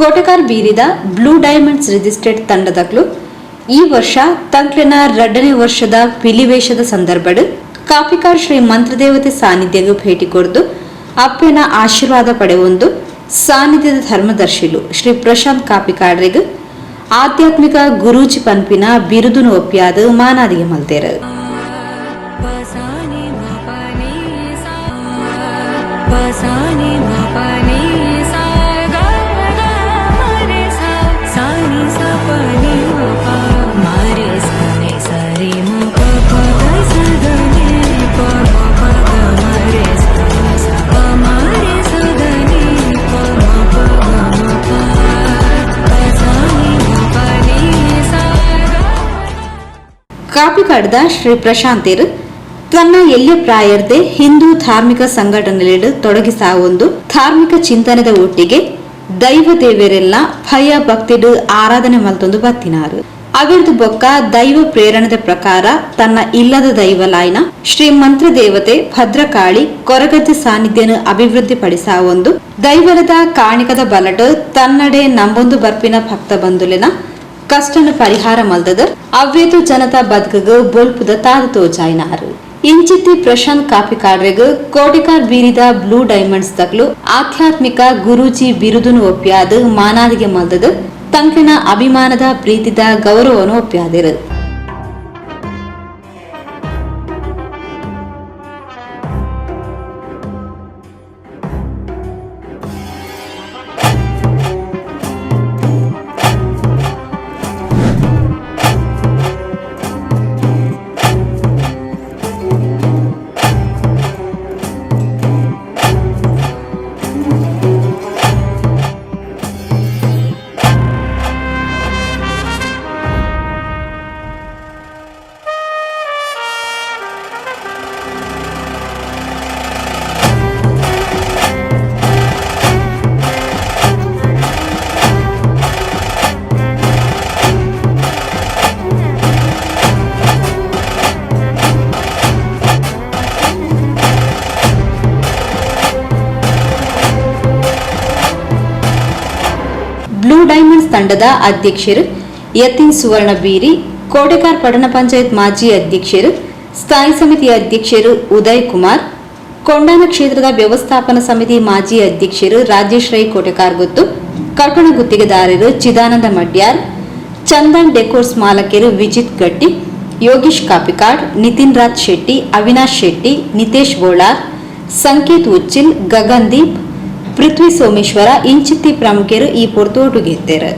ಕೋಟಕಾರ್ ಬೀರಿದ blue diamonds registered ತಂಡದ club ಈ ವರ್ಷ ತಂಕ್ಲಿನ ಎರಡನೇ ವರ್ಷದ ಪಿಲಿವೇಶದ ಸಂದರ್ಭಡ್ ಕಾಪಿಕಾರ್ ಶ್ರೀ ಮಂತ್ರದೇವತೆ ಸಾನ್ನಿಧ್ಯಗೂ ಭೇಟಿ ಕೊರೆದು ಅಪ್ಪನ ಆಶೀರ್ವಾದ ಪಡೆವೊಂದು ಸಾನ್ನಿಧ್ಯದ ಧರ್ಮದರ್ಶಿಲು ಶ್ರೀ ಪ್ರಶಾಂತ್ ಕಾಪಿಕಾಡ್ರಿಗ್ ಆಧ್ಯಾತ್ಮಿಕ ಗುರುಜಿ ಪನ್ಪಿನ ಬಿರುದುನು ಒಪ್ಪಿಯಾದ ಮಾನಾದಿಗೆ ಮಲ್ತೇರು. ಕಾಪಿಕಾಡ್ದ ಶ್ರೀ ಪ್ರಶಾಂತಿರ್ ತನ್ನ ಎಲ್ಲಿ ಪ್ರಾಯರ್ದೆ ಹಿಂದೂ ಧಾರ್ಮಿಕ ಸಂಘಟನೆಯಲ್ಲಿ ತೊಡಗಿಸಾವೊಂದು ಧಾರ್ಮಿಕ ಚಿಂತನೆದ ಒಟ್ಟಿಗೆ ದೈವ ದೇವರೆಲ್ಲ ಭಯ ಭಕ್ತಿಡು ಆರಾಧನೆ ಮಲ್ತೊಂದು ಬತ್ತಿನಾರು. ಅವಿರ್ದು ಬೊಕ್ಕ ದೈವ ಪ್ರೇರಣದ ಪ್ರಕಾರ ತನ್ನ ಇಲ್ಲದ ದೈವ ಲಾಯ್ನ ಶ್ರೀ ಮಂತ್ರ ದೇವತೆ ಭದ್ರಕಾಳಿ ಕೊರಗಜ್ಜೆ ಸಾನ್ನಿಧ್ಯನು ಅಭಿವೃದ್ಧಿ ಒಂದು ದೈವರದ ಕಾಣಿಕದ ಬಲಟ ತನ್ನಡೆ ನಂಬೊಂದು ಬರ್ಪಿನ ಭಕ್ತ ಬಂಧುಲಿನ ಕಷ್ಟನ ಪರಿಹಾರ ಮಲ್ದದ ಅವ್ಯತು ಜನತಾ ಬದುಕಗ ಬೊಲ್ಪುದ ತಾದ ತೋಜಾಯ್ನಾರು ಇಂಚಿತ್ತಿ ಪ್ರಶಾಂತ್ ಕಾಪಿಕಾಡ್ರೆಗ್ ಕೋಟಿಕಾರ್ ಬೀರಿದ ಬ್ಲೂ ಡೈಮಂಡ್ಸ್ ತಗ್ಲು ಆಧ್ಯಾತ್ಮಿಕ ಗುರೂಜಿ ಬಿರುದುನು ಒಪ್ಪ್ಯಾದ ಮಾನಾದಿಗೆ ಮಲ್ದದ ತಂಕಿನ ಅಭಿಮಾನದ ಪ್ರೀತಿದ ಗೌರವನು ಒಪ್ಪ್ಯಾದಿರು ಬ್ಲೂ ಡೈಮಂಡ್ಸ್ ತಂಡದ ಅಧ್ಯಕ್ಷರು ಯತಿನ್ ಸುವರ್ಣ ಬೀರಿ ಕೋಟೆಕಾರ್ ಪಟ್ಟಣ ಪಂಚಾಯತ್ ಮಾಜಿ ಅಧ್ಯಕ್ಷರು, ಸ್ಥಾಯಿ ಸಮಿತಿ ಅಧ್ಯಕ್ಷರು ಉದಯ್ ಕುಮಾರ್, ಕೊಂಡಾನ ಕ್ಷೇತ್ರದ ವ್ಯವಸ್ಥಾಪನಾ ಸಮಿತಿ ಮಾಜಿ ಅಧ್ಯಕ್ಷರು ರಾಜೇಶ್ ರೈ ಕೋಟೆಕಾರ್ ಗೊತ್ತು ಕಟ್ಟಣ ಗುತ್ತಿಗೆದಾರರು ಚಿದಾನಂದ ಮಡ್ಯಾರ್, ಚಂದನ್ ಡೆಕೋರ್ಸ್ ಮಾಲಕರು ವಿಜಿತ್ ಗಟ್ಟಿ, ಯೋಗೀಶ್ ಕಾಪಿಕಾಡ್, ನಿತಿನ್ ರಾಜ್ ಶೆಟ್ಟಿ, ಅವಿನಾಶ್ ಶೆಟ್ಟಿ, ನಿತೇಶ್ ಬೋಳಾರ್, ಸಂಕೇತ್ ಉಚ್ಚಿಲ್, ಗಗನ್ದೀಪ್ ಪೃಥ್ವಿ ಸೋಮೇಶ್ವರ ಇಂಚಿತ್ತಿ ಪ್ರಾಮುಖ್ಯರು ಈ ಪೊರ್ತೋಟು ಗೆದ್ದರು